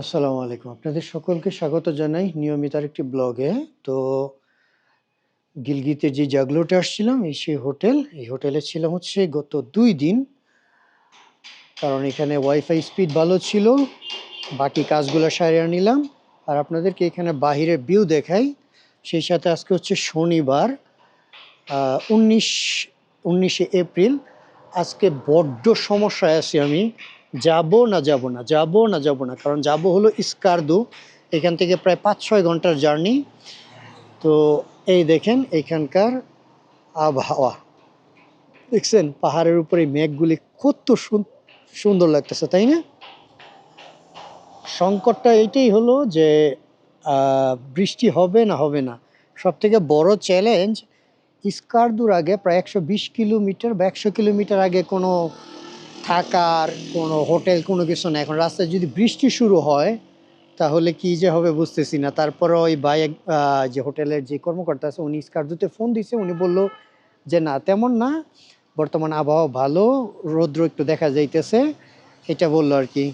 আসসালামু আলাইকুম। আপনাদের সকলকে স্বাগত জানাই নিয়মিত আরেকটি ব্লগে। তো গিলগিতে যে জাগলোটে আসছিলাম, এই সেই হোটেল, এই হোটেলে ছিলাম হচ্ছে গত দুই দিন। কারণ এখানে ওয়াইফাই স্পিড ভালো ছিল, বাকি কাজগুলো সারিয়ে নিলাম। আর আপনাদেরকে এখানে বাহিরের ভিউ দেখাই, সেই সাথে আজকে হচ্ছে শনিবার উনিশ, উনিশে এপ্রিল। আজকে বড্ড সমস্যায় আছি আমি। যাব না যাব না যাব না যাব না। কারণ যাব হলো ইস্কারদু, এখান থেকে প্রায় পাঁচ ছয় ঘণ্টার জার্নি। তো এই দেখেন এখানকার আবহাওয়া। দেখছেন? পাহাড়ের উপরে মেঘগুলি কত সুন- সুন্দর লাগতেছে, তাই না? সংকটটা এইটাই হলো যে বৃষ্টি হবে না হবে না। সব থেকে বড় চ্যালেঞ্জ ইস্কারদুর আগে প্রায় একশো বিশ কিলোমিটার বা একশো কিলোমিটার আগে কোনো থাকার কোনো হোটেল, কোনো কিছু না এখন রাস্তায় যদি বৃষ্টি শুরু হয়, তাহলে কি যে হবে বুঝতেছি না। তারপরে ওই ভাই যে হোটেলের যে কর্মকর্তা আছে, উনি স্কার্দুতে ফোন দিছে, উনি বলল যে, না, তেমন না। বর্তমান আবহাওয়া ভালো, রৌদ্র একটু দেখা যাইতেছে। এটা বলল আর কি।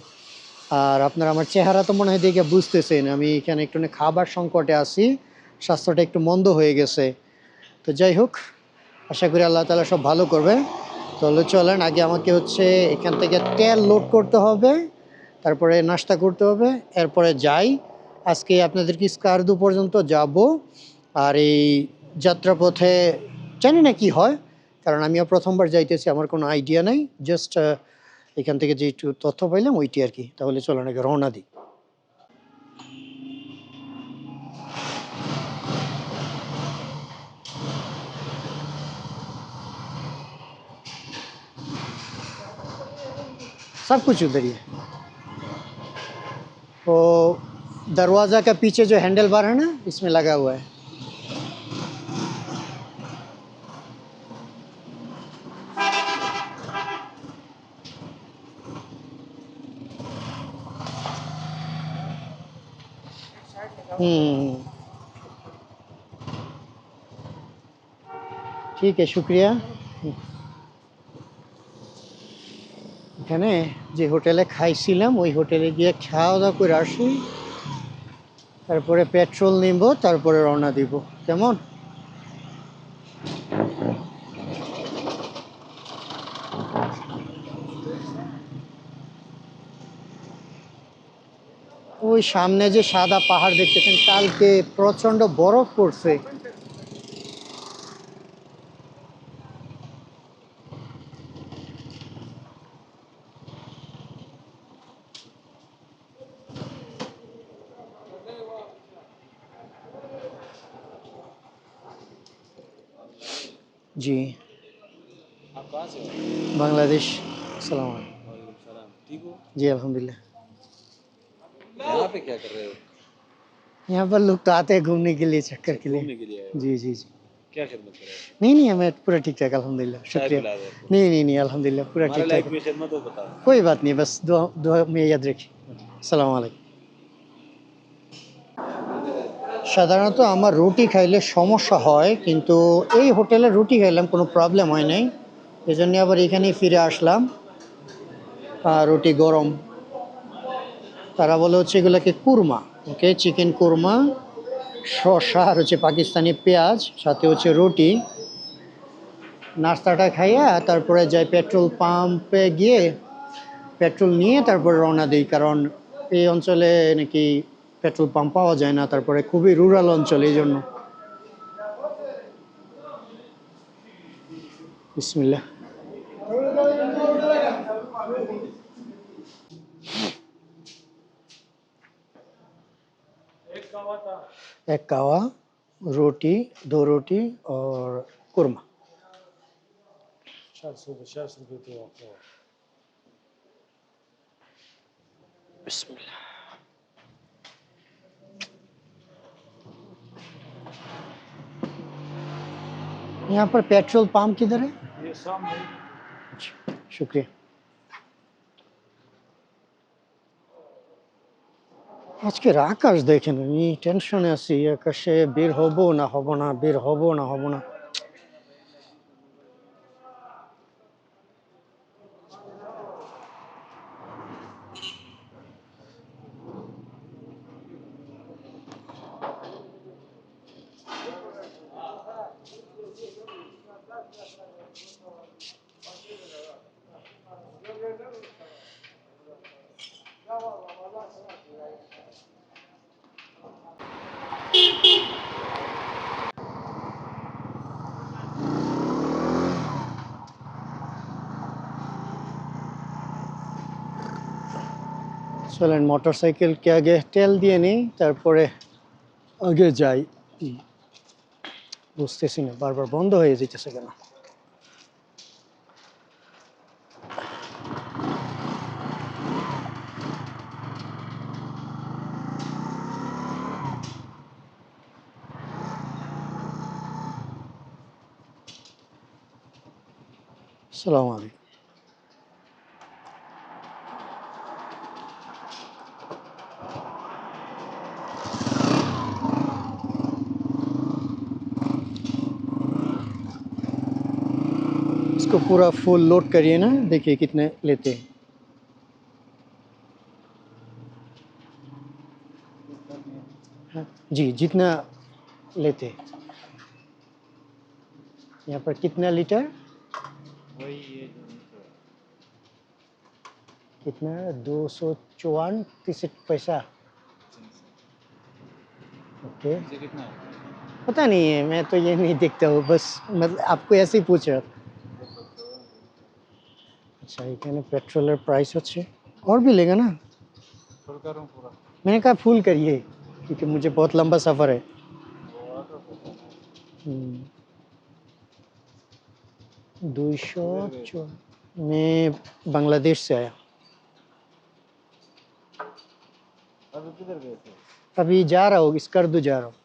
আর আপনার আমার চেহারা তো মনে হয় দেখে বুঝতেছেন। আমি এখানে একটু খাবার সংকটে আছি, স্বাস্থ্যটা একটু মন্দ হয়ে গেছে। তো যাই হোক, আশা করি আল্লাহ তালা সব ভালো করবে। তাহলে চলেন, আগে আমাকে হচ্ছে এখান থেকে তেল লোড করতে হবে, তারপরে নাস্তা করতে হবে, এরপরে যাই। আজকে আপনাদেরকে স্কারদু পর্যন্ত যাব। আর এই যাত্রাপথে জানি না কি হয়, কারণ আমিও প্রথমবার যাইতেছি, আমার কোনো আইডিয়া নাই। জাস্ট এখান থেকে যে একটু তথ্য পাইলাম, ওইটি আর কি। তাহলে চলেন, আগে রওনা দিই। सब कुछ उधर ही है। वो दरवाज़ा का पीछे जो हैंडल बार है ना, इसमें लगा हुआ है। हम्म। ठीक है, शुक्रिया। এখানে যে হোটেলে খাইছিলাম, ওই হোটেলে গিয়ে খাওয়া দাওয়া করে আসি। তারপরে পেট্রোল নিব, তারপরে রওনা দিব। কেমন? ওই সামনে যে সাদা পাহাড় দেখতেছেন, কালকে প্রচণ্ড বরফ পড়ছে जी आप कहाँ से हो बांग्लादेश सलाम वालेकुम सलाम ठीक हो जी अल्हम्दुलिल्लाह यहाँ पे क्या कर रहे हो यहाँ पर लोग तो आते हैं घूमने के लिए चक्कर के लिए घूमने के लिए आए हो जी जी जी क्या खिदमत कर रहे हो नहीं नहीं हमें पूरा ठीक ठाक अल्हम्दुलिल्लाह चाय शुक्रिया पिला रहे हो नहीं नहीं नहीं अल्हम्दुलिल्लाह पूरा हमारे ठीक लाइफ ठाक में खिदमत हो बताओ कोई बात नहीं बस दुआ दुआ में याद रखिए সালাম আলাইকুম সাধারণত আমার রুটি খাইলে সমস্যা হয় কিন্তু এই হোটেলে রুটি খাইলাম কোনো প্রবলেম হয় নাই এই জন্য আবার এখানেই ফিরে আসলাম। আর রুটি গরম। তারা বলে হচ্ছে এগুলোকে কুরমা, ওকে? চিকেন কুরমা, শসা আর হচ্ছে পাকিস্তানি পেঁয়াজ, সাথে হচ্ছে রুটি। নাস্তাটা খাইয়া তারপরে যাই পেট্রোল পাম্পে গিয়ে পেট্রোল নিয়ে তারপরে রওনা দিই, কারণ এই অঞ্চলে নাকি পেট্রোল পাম্প পাওয়া যায় না, তারপরে খুবই রুরাল অঞ্চল এই জন্য। বিসমিল্লাহ। एक कावा रोटी दो रोटी और कुरमा। तो बिस्मिल्लाह। यहाँ पर पेट्रोल पंप किधर है? ये सामने। अच्छा, शुक्रिया। আজকের আকাশ দেখেন, আমি টেনশনে আছি, আকাশে বের হব না হব না, বের হব না হব না। চলেন মোটর সাইকেলকে আগে তেল দিয়ে নিই, তারপরে আগে যাই। বুঝতেছি না, বারবার বন্ধ হয়ে যেতেছে কেন? আসসালামু আলাইকুম। इसको पूरा फुल लोड करिए ना। देखिए कितने लेते हैं। हाँ, जी जितना लेते हैं। यहाँ पर कितना लीटर। कितना? दो सौ चौवन तिरसठ पैसा। ओके। पता नहीं है मैं तो ये नहीं देखता हूँ बस मतलब आपको ऐसे ही पूछ रहा था। अच्छा এখানে পেট্রোলের প্রাইস হচ্ছে और भी लेगा ना फुल करूँ पूरा मैंने कहा फुल करिए क्योंकि मुझे बहुत लंबा सफ़र है वो ऑटो पे हम्म। दो सौ चौ मैं बांग्लादेश से आया अभी किधर गए थे अभी जा रहा हूँ स्कर्दू जा रहा हूँ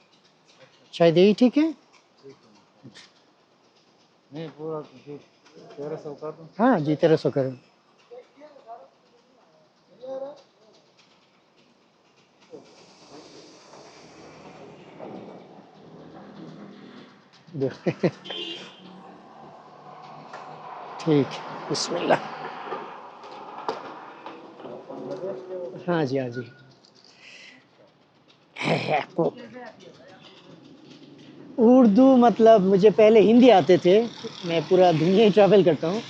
शायद यही ठीक है ठीक है नहीं पूरा जी तेरह सौ कर दूँ हाँ जी तेरह सौ करो ठीक बिस्मिल्लाह। हाँ जी हाँ जी। आपको उर्दू मतलब मुझे पहले हिंदी आते थे मैं पूरा दुनिया ही ट्रैवल करता हूँ।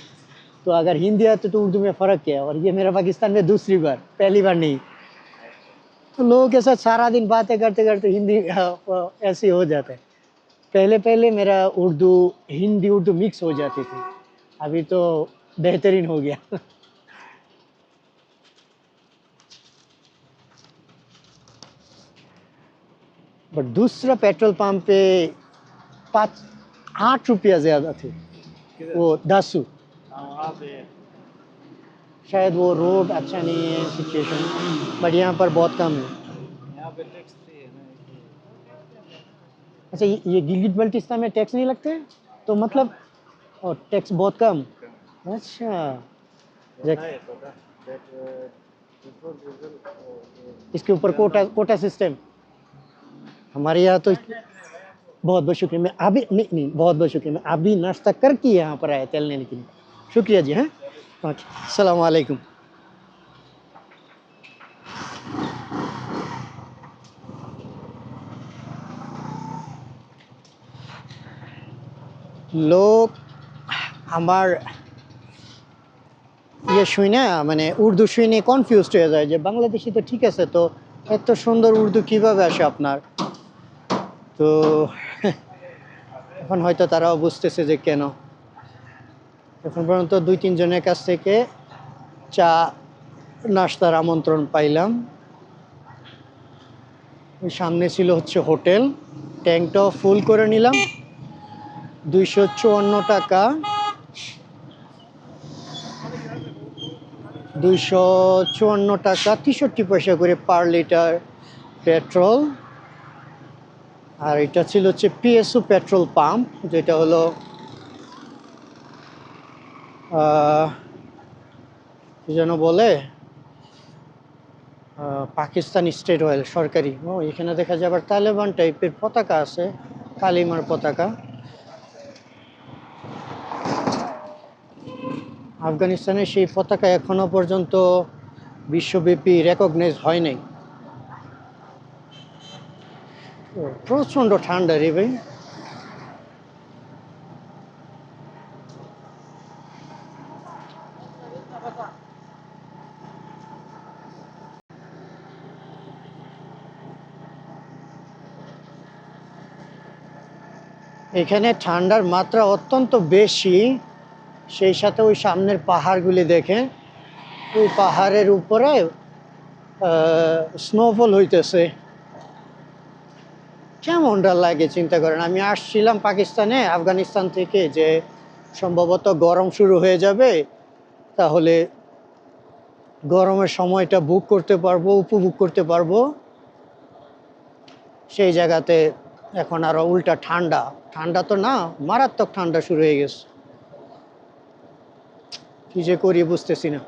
तो अगर हिंदी आते तो उर्दू में फ़र्क क्या है? और ये मेरा पाकिस्तान में दूसरी बार पहली बार नहीं। तो लोगों के साथ सारा दिन बातें करते करते हिंदी हाँ, ऐसे हो जाता है। पहले पहले मेरा उर्दू हिंदी उर्दू मिक्स हो जाती थी। अभी तो बेहतरीन हो गया। बट दूसरा पेट्रोल पंप पे पाँच आठ रुपया ज़्यादा थे। वो दासू। हाँ शायद वो रोड अच्छा नहीं है सिचुएशन बट यहाँ पर बहुत कम है। अच्छा ये, ये गिलगित बल्टिस्तान में टैक्स नहीं लगते तो मतलब और टैक्स बहुत कम। अच्छा। इसके ऊपर कोटा कोटा सिस्टम हमारे यहाँ तो बहुत बहुत शुक्रिया मैं अभी नहीं नहीं बहुत बहुत शुक्रिया मैं अभी नाश्ता करके यहाँ पर आया तेल लेने के लिए शुक्रिया जी हाँ ओके सलाम वालेकुम লোক আমার ইয়ে শুই না মানে উর্দু শুনে কনফিউজড হয়ে যায় যে বাংলাদেশি তো ঠিক আছে তো এত সুন্দর উর্দু কিভাবে আসে আপনার তো, এখন হয়তো তারাও বুঝতেছে যে কেন। এখন পর্যন্ত দুই, তিনজনের কাছ থেকে চা, নাস্তার আমন্ত্রণ পাইলাম। সামনে ছিল হচ্ছে হোটেল। ট্যাঙ্কটাও ফুল করে নিলাম। দুইশো চুয়ান্ন টাকা। দুইশো চুয়ান্ন টাকা, তেষট্টি পয়সা করে পার লিটার পেট্রোল। আর এটা ছিল হচ্ছে পিএসও পেট্রোল পাম্প, যেটা হলো যেন বলে পাকিস্তান স্টেট অয়েল সরকারি। ও, এখানে দেখা যায় আবার তালেবান টাইপের পতাকা আছে, কালিমার পতাকা। আফগানিস্তানের সেই পতাকা এখনও পর্যন্ত বিশ্বব্যাপী রেকগনাইজ হয় নাই ও, প্রচণ্ড ঠান্ডা রে ভাই। এখানে ঠান্ডার মাত্রা অত্যন্ত বেশি, সেই সাথে ওই সামনের পাহাড়গুলি দেখে। ওই পাহাড়ের উপরে স্নোফল হইতেছে। কেমনটা লাগে, চিন্তা করেন। আমি আসছিলাম পাকিস্তানে, আফগানিস্তান থেকে যে সম্ভবত গরম শুরু হয়ে যাবে, তাহলে গরমের সময়টা বুক করতে পারব, উপভোগ করতে পারব। সেই জায়গাতে এখন আরও উল্টা ঠান্ডা। ঠান্ডা তো না, মারাত্মক ঠান্ডা শুরু হয়ে গেছে। কি যে করি বুঝতেছি না।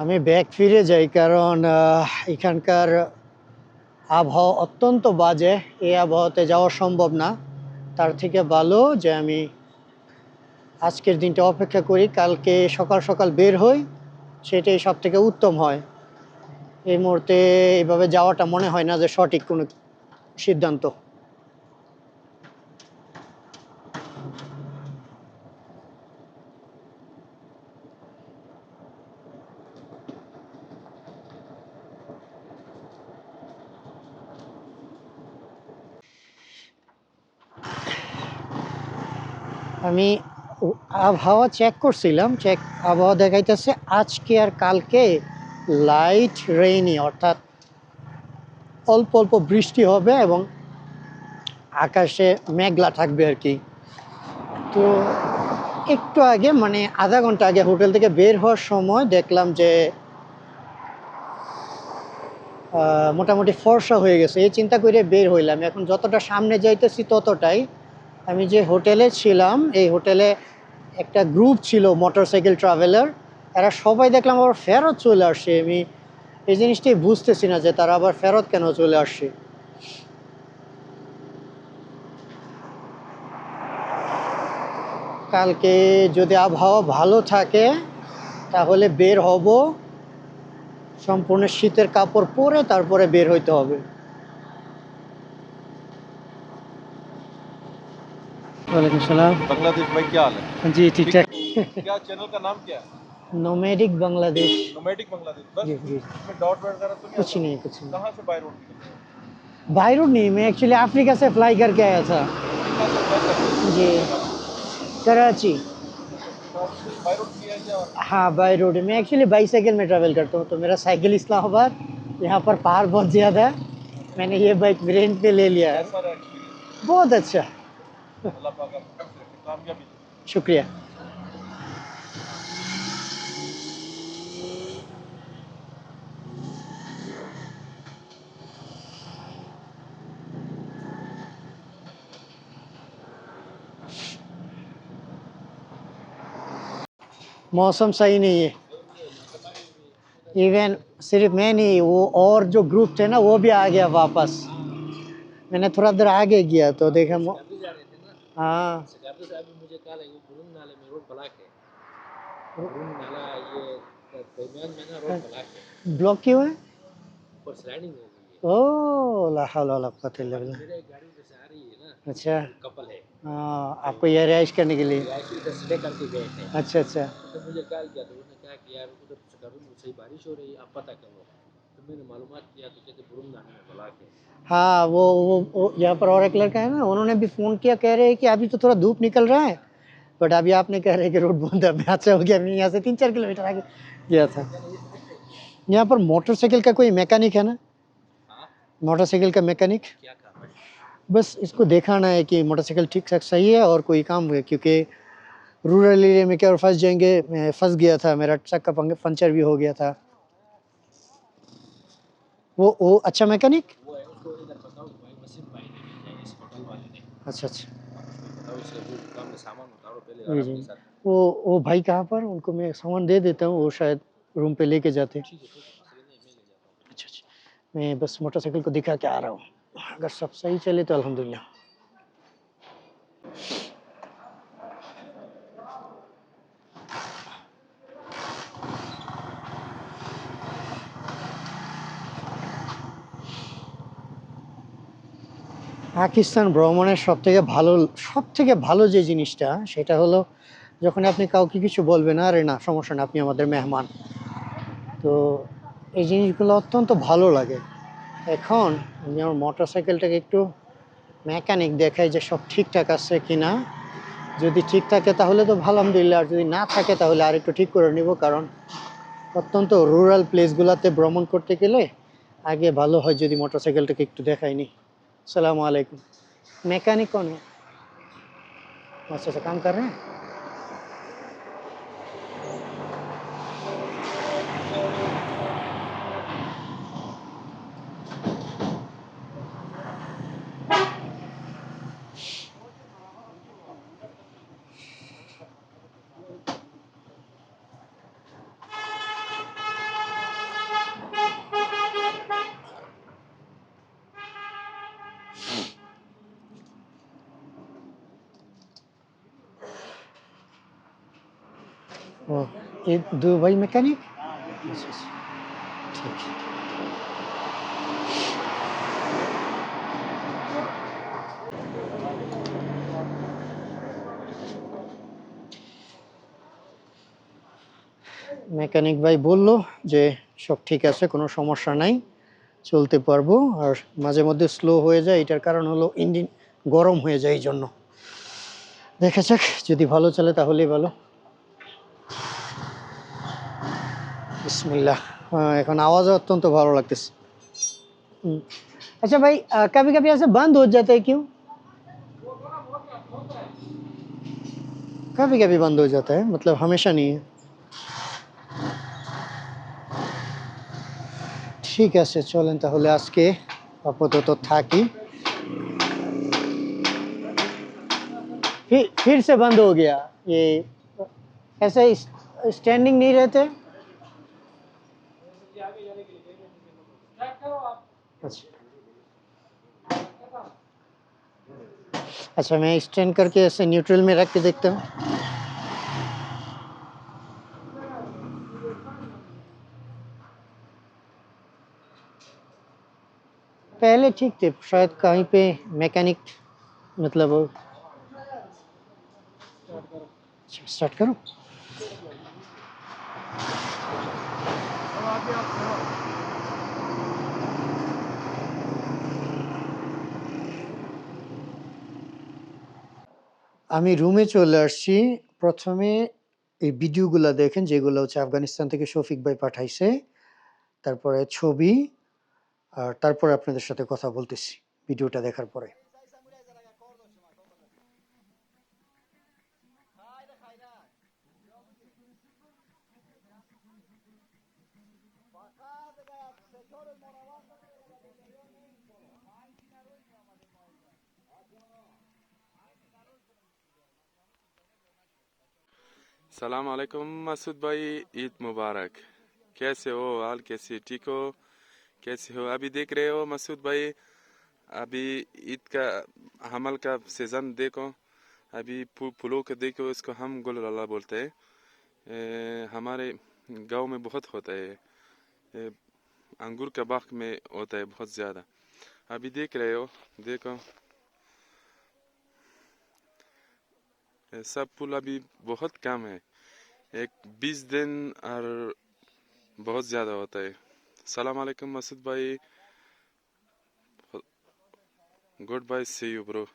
আমি ব্যাক ফিরে যাই কারণ এখানকার আবহাওয়া অত্যন্ত বাজে। এই আবহাওয়াতে যাওয়া সম্ভব না। তার থেকে ভালো যে আমি আজকের দিনটা অপেক্ষা করি, কালকে সকাল সকাল বের হই, সেটাই সব থেকে উত্তম হয়। এই মুহূর্তে এভাবে যাওয়াটা মনে হয় না যে সঠিক কোনো সিদ্ধান্ত। আমি আবহাওয়া চেক করছিলাম চেক আবহাওয়া দেখাইতেছে আজকে আর কালকে লাইট রেইনি অর্থাৎ অল্প অল্প বৃষ্টি হবে এবং আকাশে মেঘলা থাকবে আর কি। তো একটু আগে মানে আধা ঘণ্টা আগে হোটেল থেকে বের হওয়ার সময় দেখলাম যে মোটামুটি ফর্সা হয়ে গেছে। এই চিন্তা করে বের হইলাম। এখন যতটা সামনে যাইতেছি ততটাই আমি যে হোটেলে ছিলাম, এই হোটেলে একটা গ্রুপ ছিল মোটরসাইকেল ট্রাভেলার। এরা সবাই দেখলাম আবার ফেরত চলে আসছে আমি এই জিনিসটাই বুঝতেছি না যে তারা আবার ফেরত কেন চলে আসছে কালকে যদি আবহাওয়া ভালো থাকে, তাহলে বের হব। সম্পূর্ণ শীতের কাপড় পরে তারপরে বের হইতে হবে। वालेकुम सलाम। बांग्लादेश भाई क्या हाल है? जी ठीक ठाक। क्या चैनल का नाम क्या है? Nomadic Bangladesh nomadic Bangladesh ji dot तो कुछ नहीं कुछ नहीं। कहाँ से बाई रोड रोड नहीं मैं एक्चुअली अफ्रीका से फ्लाई करके आया था। जी। कराची हाँ बाई रोड मैं एक्चुअली बाईसाइकिल में ट्रैवल करता हूँ तो मेरा साइकिल इस्लामाबाद यहाँ पर पहाड़ बहुत ज़्यादा है। मैंने ये बाइक रेंट पे ले लिया है। बहुत अच्छा। शुक्रिया। मौसम सही नहीं है। इवन सिर्फ़ मैं नहीं, वो और जो ग्रुप थे ना, वो भी आ गया वापस। मैंने थोड़ा देर आगे गया तो देखा मौ- हाँ saya muncul kali itu burung nala merah belak ya. Burung nala ये दरमियान में ना रोड belak है. ब्लॉक क्यों है पर स्लाइडिंग हो गई है. ओ ला हौला वला कुव्वता इल्ला बिल्लाह मेरे गाड़ी में से आ रही है ना अच्छा कपल है. हाँ आपको ये रिहाइश करने के लिए स्टे करके गए थे. अच्छा अच्छा तो मुझे कॉल किया तो उन्होंने कहा कि यार उधर करूँ मुझसे बारिश हो रही है आप पता करो. तो है. वो वो, वो यहाँ पर और एक लड़का है ना उन्होंने भी फ़ोन किया कह रहे हैं कि अभी तो थोड़ा धूप निकल रहा है बट अभी आपने कह रहे हैं कि रोड बंद है अच्छा हो गया यहाँ से तीन चार किलोमीटर आगे गया था। यहाँ पर मोटरसाइकिल का कोई मैकेनिक है ना? हाँ। मोटरसाइकिल का मैकेनिक? बस इसको देखाना है कि मोटरसाइकिल ठीक ठाक सही है और कोई काम है क्योंकि रूरल एरिया में क्या और फंस जाएँगे मैं फंस गया था मेरा ट्रक का पंचर भी हो गया था। वो वो अच्छा मैकेनिक अच्छा अच्छा। वो वो भाई कहाँ पर? उनको मैं सामान दे देता हूँ वो शायद रूम पे लेके जाते हैं। अच्छा अच्छा। मैं बस मोटरसाइकिल को दिखा के आ रहा हूँ। अगर सब सही चले तो अल्हम्दुलिल्लाह। পাকিস্তান ভ্রমণের সব থেকে ভালো সব থেকে ভালো যে জিনিসটা, সেটা হলো যখন আপনি কাউকে কিছু বলবেন, আরে না, সমস্যা না আপনি আমাদের মেহমান। তো এই জিনিসগুলো অত্যন্ত ভালো লাগে। এখন আমি আমার মোটর সাইকেলটাকে একটু মেকানিক দেখাই যে সব ঠিকঠাক আছে কি না যদি ঠিক থাকে তাহলে তো ভালো, আলহামদুলিল্লাহ, আর যদি না থাকে তাহলে আর একটু ঠিক করে নিব, কারণ অত্যন্ত রুরাল প্লেসগুলোতে ভ্রমণ করতে গেলে আগে ভালো হয় যদি মোটর সাইকেলটাকে একটু দেখাইনি सलाम वालेकुम मैकेनिक कौन है? अच्छा अच्छा काम कर रहे हैं? দুবাই মেকানিক ঠিক মেকানিক ভাই বলল যে সব ঠিক আছে, কোনো সমস্যা নাই, চলতে পারব। আর মাঝে মধ্যে স্লো হয়ে যায়, এটার কারণ হলো ইঞ্জিন গরম হয়ে যায় এই জন্য দেখা যাক, যদি ভালো চলে তাহলেই ভালো। বিসমিল্লাহ। এখন আওয়াজও অত্যন্ত ভালো अच्छा भाई कभी कभी ऐसे बंद हो जाता है क्यों कभी कभी बंद हो जाता है मतलब हमेशा नहीं है ঠিক আছে, চলেন তাহলে আজকে আপাতত থাকি। फिर फिर से बंद हो गया ये ऐसे स्टैंडिंग नहीं रहते अच्छा अच्छा मैं स्टैंड करके ऐसे न्यूट्रल में रख के देखता हूँ। पहले ठीक थे, शायद कहीं पे मैकेनिक मतलब स्टार्ट करूँ। আমি রুমে চলে আসছি। প্রথমে এই ভিডিওগুলো দেখেন, যেগুলো হচ্ছে আফগানিস্তান থেকে শফিক ভাই পাঠাইছে। তারপরে ছবি, আর তারপরে আপনাদের সাথে কথা বলতেছি ভিডিওটা দেখার পরে। सलाम अलैकुम मसूद भाई ईद मुबारक कैसे हो? हाल कैसे? ठीक हो? कैसे हो? अभी देख रहे हो मसूद भाई अभी ईद का, हमल का सीज़न देखो। अभी फूलों को देखो, इसको हम गुल लाला बोलते हैं। हमारे गाँव में बहुत होता है। अंगूर का बाग में होता है बहुत ज़्यादा। अभी देख रहे हो, देखो। सब फूल अभी बहुत कम है। एक बीस दिन और बहुत ज़्यादा होता है सलाम अलैकुम मसूद भाई good bye see you bro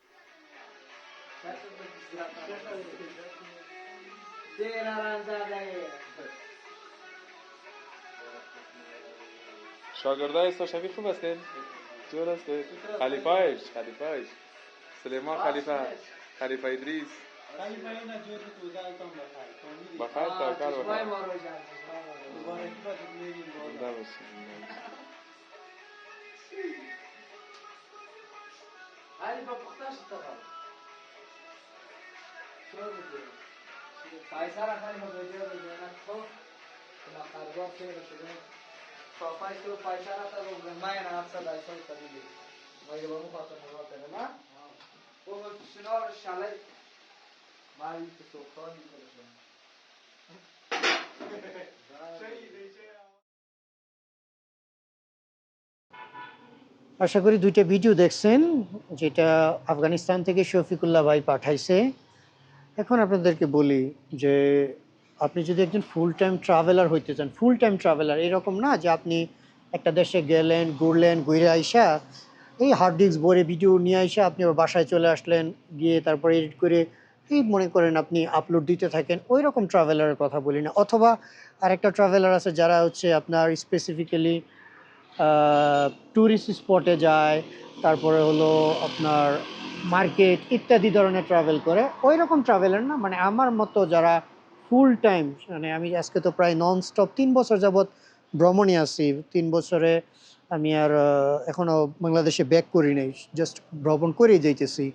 شاگردای شبی خوب هستین؟ جور هستید؟ خلیفهش خلیفهش سلیمان خلیفه خلیفه ادریس ولی من این نجور تو دلتان بخیر بخیر تاکر بخیر ما رو جمع مبارکی علی با پختش تقام رو تو کلا قربان خیر شده تا فایسر و فایسر اخر افسر در سال تبیلی ما یه با مو خاطر مرات نه؟ و شنار شلک আশা করি দুইটা ভিডিও দেখছেন, যেটা আফগানিস্তান থেকে শফিকুল্লাহ ভাই পাঠাইছে। এখন আপনাদেরকে বলি যে, আপনি যদি একজন ফুল টাইম ট্রাভেলার হইতে চান ফুল টাইম ট্রাভেলার এরকম না যে আপনি একটা দেশে গেলেন, ঘুরলেন, ঘুরে আইসা, এই হার্ড ডিস্ক ভরে ভিডিও নিয়ে আইসা আপনি আবার বাসায় চলে আসলেন, গিয়ে তারপরে এডিট করে এই মনে করেন আপনি আপলোড দিতে থাকেন? ওই রকম ট্রাভেলারের কথা বলি না। অথবা আরেকটা ট্রাভেলার আছে যারা হচ্ছে আপনার স্পেসিফিক্যালি ট্যুরিস্ট স্পটে যায় তারপরে হলো আপনার মার্কেট ইত্যাদি ধরনের ট্রাভেল করে। ওই রকম ট্রাভেলার না মানে আমার মতো যারা ফুল টাইম মানে আমি আজকে তো প্রায় নন স্টপ তিন বছর যাবৎ ভ্রমণে আছি। তিন বছরে আমি আর আহ, এখনও বাংলাদেশে ব্যাক করি নাই জাস্ট ভ্রমণ করেই যাইতেছি।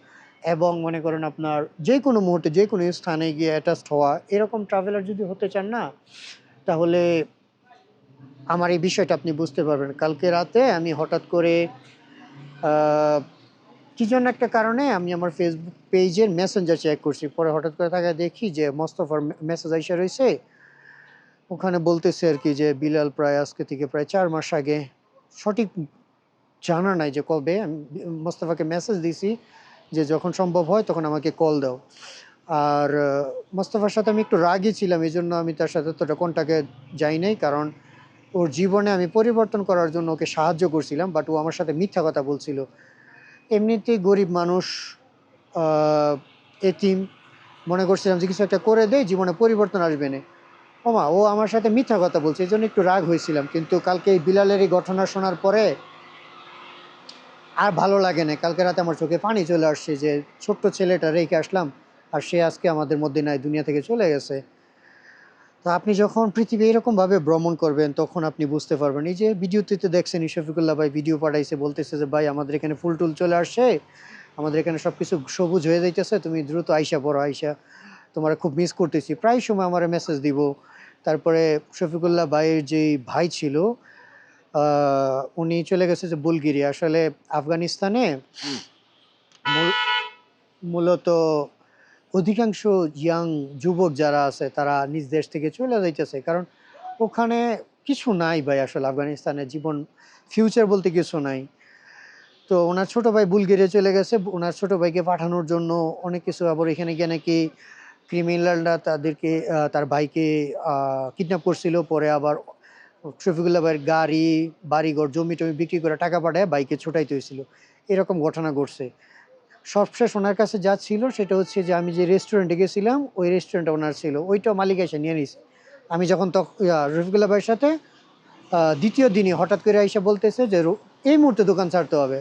এবং মনে করেন আপনার যে কোনো মুহূর্তে, যে কোনো স্থানে গিয়ে অ্যাটাচড হওয়া, এরকম ট্রাভেলার যদি হতে চান না, তাহলে আমার এই বিষয়টা আপনি বুঝতে পারবেন। কালকে রাতে আমি হঠাৎ করে কি জন্য একটা কারণে আমি আমার ফেসবুক পেজের মেসেঞ্জার চেক করছি। পরে হঠাৎ করে তাকে দেখি যে মোস্তফার মেসেজ আইসা রয়েছে ওখানে বলতেছে আর কি যে, বিলাল প্রায় আজকে থেকে প্রায় চার মাস আগে সঠিক জানা নাই যে কবে আমি, মোস্তফাকে মেসেজ দিছি। যে যখন সম্ভব হয় তখন আমাকে কল দাও। আর মোস্তফার সাথে আমি একটু রাগই ছিলাম এই জন্য আমি তার সাথে তোটা কোনটাকে যাই নাই, কারণ ওর জীবনে আমি পরিবর্তন করার জন্য ওকে সাহায্য করছিলাম বাট ও আমার সাথে মিথ্যা কথা বলছিল। এমনিতেই গরিব মানুষ এতিম, মনে করছিলাম যে কিছু একটা করে দেয় জীবনে পরিবর্তন আসবে না। ওমা, ও আমার সাথে মিথ্যা কথা বলছে এই জন্য একটু রাগ হয়েছিলাম, কিন্তু কালকে এই বিলালের এই ঘটনা শোনার পরে আর ভালো লাগে না। কালকে রাতে আমার চোখে পানি চলে আসছে যে ছোট্ট ছেলেটা রেখে আসলাম আর সে আজকে আমাদের মধ্যে নাই, দুনিয়া থেকে চলে গেছে। তো আপনি যখন পৃথিবী এরকমভাবে ভ্রমণ করবেন, তখন আপনি বুঝতে পারবেন। এই যে ভিডিওতে তো দেখছেন ইশফিকুল্লাহ ভাই ভিডিও পাঠাইছে, বলতেছে যে, ভাই, আমাদের এখানে ফুল টুল চলে আসছে, আমাদের এখানে সব কিছু সবুজ হয়ে যাইতেছে, তুমি দ্রুত আইসা বড় আইসা, তোমার খুব মিস করতেছি। প্রায় সময় আমার মেসেজ দিব। তারপরে শফিকুল্লাহ ভাইয়ের যে ভাই ছিল উনি চলে গেছে যে বুলগিরি আসলে আফগানিস্তানে মূল- মূলত অধিকাংশ ইয়াং যুবক যারা আছে, তারা নিজ দেশ থেকে চলে যাইতেছে। কারণ ওখানে কিছু নাই ভাই আসলে আফগানিস্তানে, জীবন ফিউচার বলতে কিছু নাই। তো ওনার ছোট ভাই বুলগেরিয়া চলে গেছে, ওনার ছোট ভাইকে পাঠানোর জন্য অনেক কিছু আবার এখানে গিয়ে নাকি ক্রিমিনালরা তাদেরকে তার ভাইকে কিডন্যাপ করছিল। পরে আবার শফিকুল্লাহ ভাইয়ের গাড়ি, বাড়িঘর জমি টমি বিক্রি করে টাকা পাঠায় বাইকে ছোটাইতে হয়েছিল। এরকম ঘটনা ঘটছে। সবশেষ ওনার কাছে যা ছিল সেটা হচ্ছে যে আমি যে রেস্টুরেন্টে গেছিলাম, ওই রেস্টুরেন্টটা ওনার ছিল। ওইটা মালিক এসে নিয়ে নিছে। আমি যখন তখন রফিকুল্লাহ ভাইয়ের সাথে দ্বিতীয় দিনই হঠাৎ করে এসে বলতেছে যে এই মুহূর্তে দোকান ছাড়তে হবে।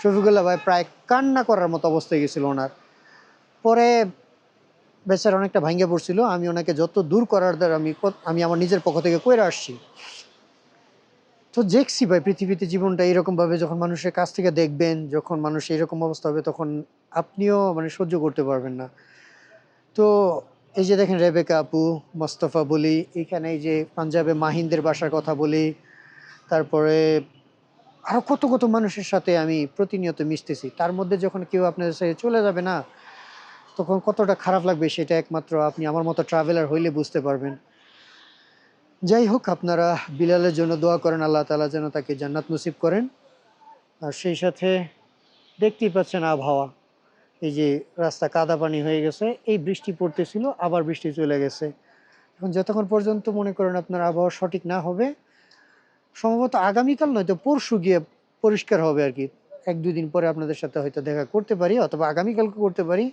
শফিকুল্লাহ ভাই প্রায় কান্না করার মতো অবস্থায় গেছিল ওনার। পরে বেচার অনেকটা ভাঙ্গে পড়ছিল। আমি ওনাকে যত দূর করার দ্বারা আমি আমি আমার নিজের পক্ষ থেকে কইরা আসছি। তো দেখছি ভাই, পৃথিবীতে জীবনটা এরকমভাবে যখন মানুষের কাছ থেকে দেখবেন, যখন মানুষ এরকম অবস্থা হবে, তখন আপনিও মানে সহ্য করতে পারবেন না। তো এই যে দেখেন রেবেকা আপু, মোস্তফা বলি, এখানে এই যে পাঞ্জাবে মাহিন্দের বাসার কথা বলি, তারপরে আরও কত কত মানুষের সাথে আমি প্রতিনিয়ত মিশতেছি। তার মধ্যে যখন কেউ আপনাদের সাথে চলে যাবে না, তখন কতটা খারাপ লাগবে সেটা একমাত্র আপনি আমার মতো ট্রাভেলার হইলে বুঝতে পারবেন। যাই হোক, আপনারা বিলালের জন্য দোয়া করেন, আল্লাহ তালা যেন তাকে জান্নাত নসিব করেন। আর সেই সাথে দেখতেই পাচ্ছেন আবহাওয়া। এই যে রাস্তা কাদা পানি হয়ে গেছে, এই বৃষ্টি পড়তেছিল, আবার বৃষ্টি চলে গেছে। এখন যতক্ষণ পর্যন্ত মনে করেন আপনার আবহাওয়া সঠিক না হবে, সম্ভবত আগামীকাল নয়তো পরশু গিয়ে পরিষ্কার হবে আর কি। এক, দুই দিন পরে আপনাদের সাথে হয়তো দেখা করতে পারি, অথবা আগামীকালকে করতে পারি।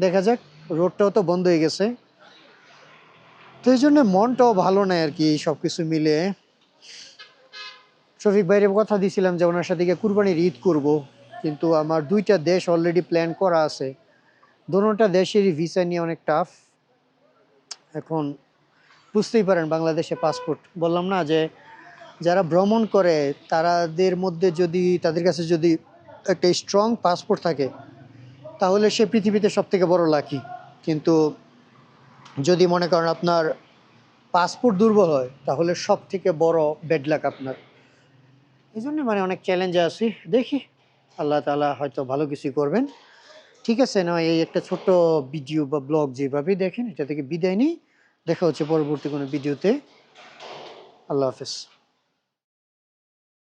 দেখা যাক, রোডটাও তো বন্ধ হয়ে গেছে। তো এই জন্য মনটাও ভালো নাই আর কি সব কিছু মিলে। শফিক ভাইয়ের কথা দিছিলাম যে ওনার সাথে গিয়ে কুরবানির ঈদ করব, কিন্তু আমার দুইটা দেশ অলরেডি প্ল্যান করা আছে। দোনোটা দেশেরই ভিসা নিয়ে অনেক টাফ এখন বুঝতেই পারেন বাংলাদেশে পাসপোর্ট বললাম না যে যারা ভ্রমণ করে, তারাদের মধ্যে যদি, তাদের কাছে যদি একটা স্ট্রং পাসপোর্ট থাকে, তাহলে সে পৃথিবীতে সব থেকে বড় লাকি কিন্তু যদি মনে করেন আপনার পাসপোর্ট দুর্বল হয়, তাহলে সব থেকে বড় ব্যাড লাক আপনার। এই জন্য মানে অনেক চ্যালেঞ্জে আছি। দেখি, আল্লাহ তালা হয়তো ভালো কিছু করবেন। ঠিক আছে, না, এই একটা ছোট্ট ভিডিও বা ব্লগ যেভাবেই দেখেন, এটা থেকে বিদায় নিই। দেখা হচ্ছে পরবর্তী কোনো ভিডিওতে আল্লাহ হাফেজ।